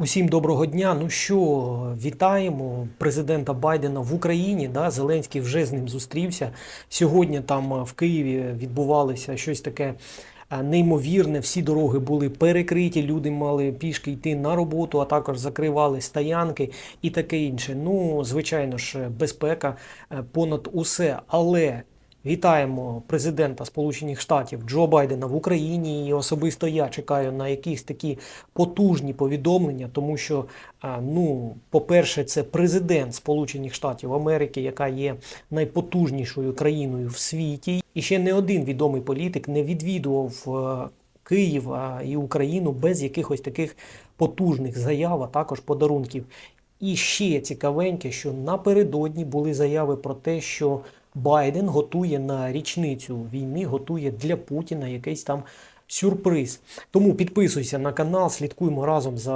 Усім доброго дня. Ну що, вітаємо президента Байдена в Україні. Да? Зеленський вже з ним зустрівся. Сьогодні там е, в Києві відбувалося щось таке е, неймовірне. Всі дороги були перекриті, люди мали пішки йти на роботу, а також закривали стоянки і таке інше. Ну, звичайно ж, безпека е, понад усе. Але Вітаємо президента Сполучених Штатів Джо Байдена в Україні. І особисто я чекаю на якісь такі потужні повідомлення, тому що, ну, по-перше, це президент Сполучених Штатів Америки, яка є найпотужнішою країною в світі. І ще не один відомий політик не відвідував е, Київ і Україну без якихось таких потужних заяв, а також подарунків. І ще цікавеньке, що напередодні були заяви про те, що Байден готує на річницю війни, готує для Путіна якийсь там сюрприз. Тому підписуйся на канал, слідкуємо разом за